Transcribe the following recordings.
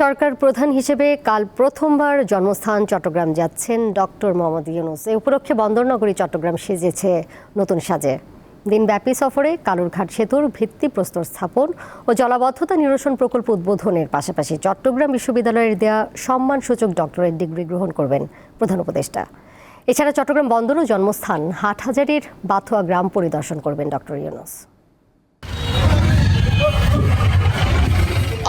সরকার প্রধান হিসেবে কাল প্রথমবার জন্মস্থান চট্টগ্রাম যাচ্ছেন ডক্টর মোহাম্মদ ইউনুস। এ উপলক্ষে বন্দরনগরী, চট্টগ্রাম সেজেছে নতুন সাজে। দিনব্যাপী সফরে কালুরঘাট সেতুর ভিত্তিপ্রস্তর স্থাপন ও জলাবদ্ধতা নিরসন প্রকল্প উদ্বোধনের পাশাপাশি চট্টগ্রাম বিশ্ববিদ্যালয়ের দেয়া সম্মানসূচক ডক্টরেট ডিগ্রি গ্রহণ করবেন প্রধান উপদেষ্টা। এছাড়া চট্টগ্রাম বন্দর ও জন্মস্থান হাটহাজারির বাথুয়া গ্রাম পরিদর্শন করবেন ডক্টর ইউনুস।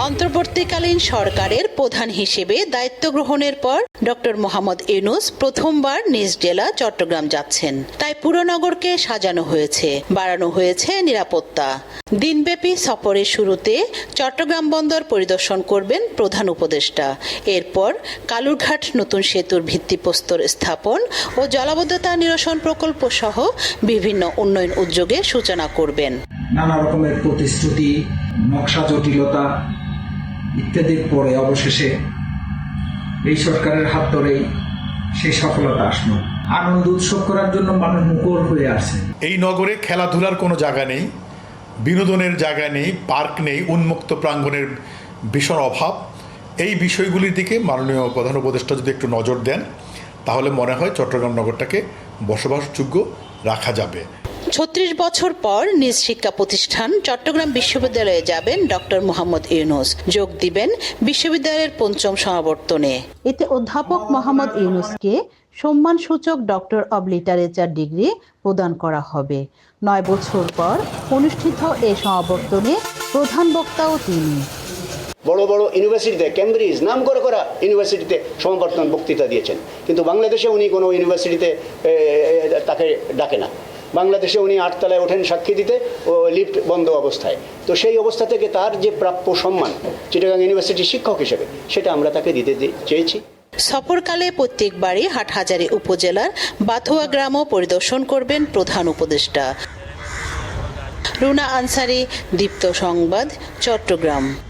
অন্তর্বর্তীকালীন সরকারের প্রধান হিসেবে দায়িত্ব গ্রহণের পর ডক্টর মোহাম্মদ ইউনুস প্রথমবার নিজ জেলা চট্টগ্রাম যাচ্ছেন। তাই পুরনগরকে সাজানো হয়েছে, বাড়ানো হয়েছে নিরাপত্তা। দিনব্যাপী সফরের শুরুতে চট্টগ্রাম বন্দর পরিদর্শন করবেন প্রধান উপদেষ্টা। এরপর কালুরঘাট নতুন সেতুর ভিত্তিপ্রস্তর স্থাপন ও জলাবদ্ধতা নিরসন প্রকল্প সহ বিভিন্ন উন্নয়ন উদ্যোগের সূচনা করবেন। নানা রকমের প্রতিশ্রুতি, নকশা জটিলতা ইত্যাদির পরে অবশেষে এই সরকারের হাত ধরেই সেই সফলতা আসলো। আনন্দ উৎসব করার জন্য মানুষ মুখর হয়ে আছে এই নগরে খেলাধুলার কোনো জায়গা নেই, বিনোদনের জায়গা নেই, পার্ক নেই, উন্মুক্ত প্রাঙ্গণের ভীষণ অভাব। এই বিষয়গুলির দিকে মাননীয় প্রধান উপদেষ্টা যদি একটু নজর দেন, তাহলে মনে হয় চট্টগ্রাম নগরটাকে বসবাসযোগ্য রাখা যাবে। ছত্রিশ বছর পর নিজ শিক্ষা প্রতিষ্ঠান চট্টগ্রাম বিশ্ববিদ্যালয়ে যাবেন ডক্টর মোহাম্মদ ইউনুস। যোগ দিবেন বিশ্ববিদ্যালয়ের পঞ্চম সমাবর্তনে। এতে অধ্যাপক মোহাম্মদ ইউনুসকে সম্মানসূচক ডক্টর অব লিটারেচার ডিগ্রি প্রদান করা হবে। নয় বছর পর অনুষ্ঠিত এই সমাবর্তনে প্রধান বক্তাও তিনি। বড় বড় ইউনিভার্সিটিতে ক্যামব্রিজ নাম করে করা ইউনিভার্সিটিতে সমাবর্তন বক্তৃতা দিয়েছেন। কিন্তু বাংলাদেশে উনি কোনো ইউনিভার্সিটিতে তাকে ডাকে না। বাংলাদেশে উনি আটতলায় ওঠেন সাক্ষী দিতে ও লিফট বন্ধ অবস্থায়। তো সেই অবস্থা থেকে তার যে প্রাপ্য সম্মান, চিটাগাং ইউনিভার্সিটির শিক্ষক হিসেবে, সেটা আমরা তাকে দিতে চেয়েছি। সফরকালে প্রত্যেকবারই হাটহাজারী উপজেলার বাথুয়া গ্রামও পরিদর্শন করবেন প্রধান উপদেষ্টা। রুনা আনসারি, দীপ্ত সংবাদ, চট্টগ্রাম।